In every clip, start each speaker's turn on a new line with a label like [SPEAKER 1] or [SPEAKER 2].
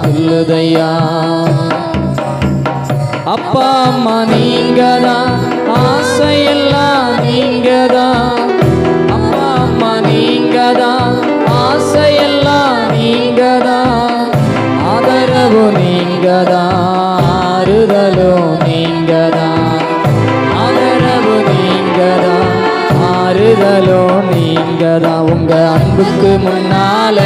[SPEAKER 1] சொல்லுதையா அப்பா அம்மா நீங்க ஆசையெல்லாம் நீங்க அப்பா அம்மா நீங்க ஆசையெல்லாம் நீங்க ஆதரவு நீங்க ஆறுதலும் நீங்க ஆதரவு நீங்க ஆறுதலும் நீங்க உங்க அன்புக்கு முன்னால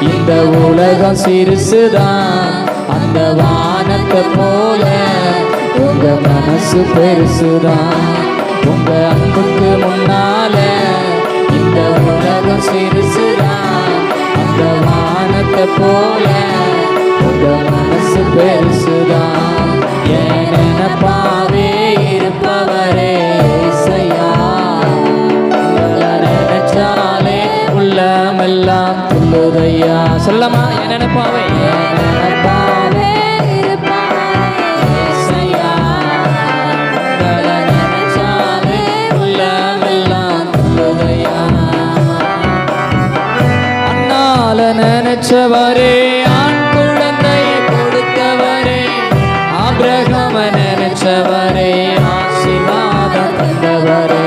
[SPEAKER 1] இந்த உலகம் சிறுசுதான். அந்த வானத்தை போல உங்க மனசு பெருசுதான். உங்க அன்புக்கு முன்னால இந்த உலகம் சிறுசுதான். அந்த வானத்தை போல உங்க மனசு பெருசுதான். ஏன் நினப்பாவே துள்ளுதையா சொல்லமா என் நினைப்பாவே. நினைச்சவரே ஆண் குழந்தையை கொடுத்தவரே ஆபிரகம நினைச்சவரே ஆசீர்வாதம் தந்தவரே.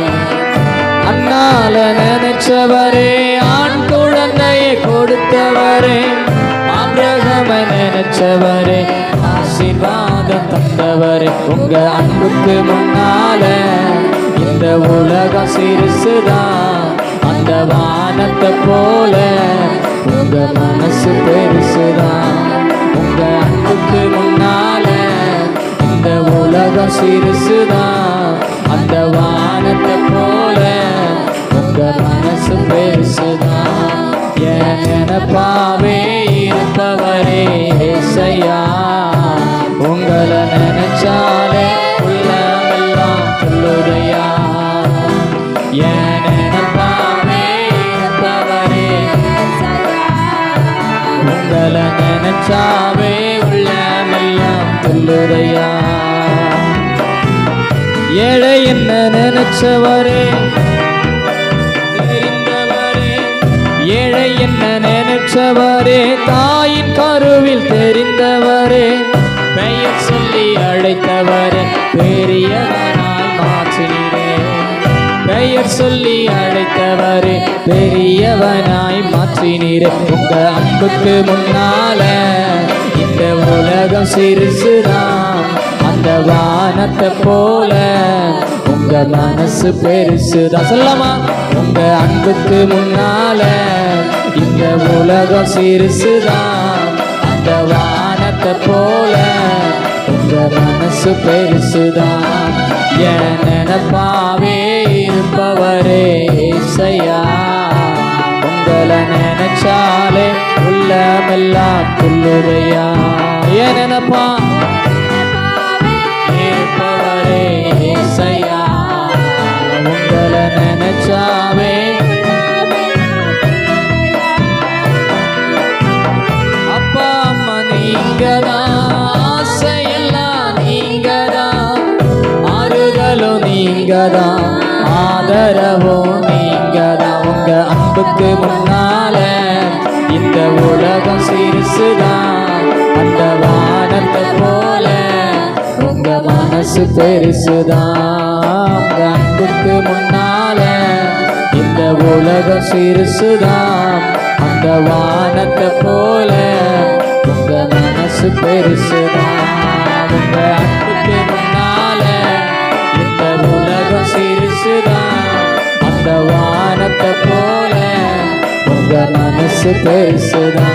[SPEAKER 1] அண்ணால நினைச்சவரே ஆபிரகம நினைச்சவரே ஆசீர்வாதம் தந்தவரே. உங்க அன்புக்கு முன்னால இந்த உலகம் சிறுசுதான் அந்த வானத்தை போல உங்க மனசு பெருசுதான் உங்க அன்புக்கு முன்னால இந்த உலகம் சிறுசுதான் அந்த வானத்தை போல உங்க மனசு பெருசுதான் என் நினப்பாவே காதல நினைச்சாவே உள்ளமெல்லாம் துள்ளுதையா ஏழை என்ன நினைச்சவரே? தெரிந்தவரே. ஏழை என்ன நினைச்சவரே? தாயின் கருவில் தெரிந்தவரே. பெயர் சொல்லி அழைத்தவரே. பெரியவனால் மாற்றினே. பெயர் சொல்லி அழைத்தவரே. பெரியவனாய் மாற்றினீரே உங்க அன்புக்கு முன்னால இந்த உலகம் சிறுசுதான் அந்த வானத்தை போல உங்க மனசு பெருசுதான் சொல்லமா உங்க அன்புக்கு முன்னால இந்த உலகம் சிறுசுதான் அந்த வானத்தை போல உங்க மனசு பெருசுதான் என் நினப்பாவே துள்ளுதையா என் நினப்பா உங்களை நினைச்சாவே. அப்பா அம்மா நீங்க தான் ஆசையெல்லாம் நீங்க தான் ஆறுதலும் நீங்க தான் ஆதரவும் நீங்க தான் உங்க அன்புக்கு முன்னால. இந்த உலகம் சிறுசுதான் அந்த வானத்தை போல உங்க மனசு பெருசுதான் உங்க அன்புக்கு முன்னால இந்த உலகம் சிறுசுதான் அந்த வானத்தை போல உங்க மனசு பெருசுதான் உங்க அன்புக்கு அந்த வானத்தை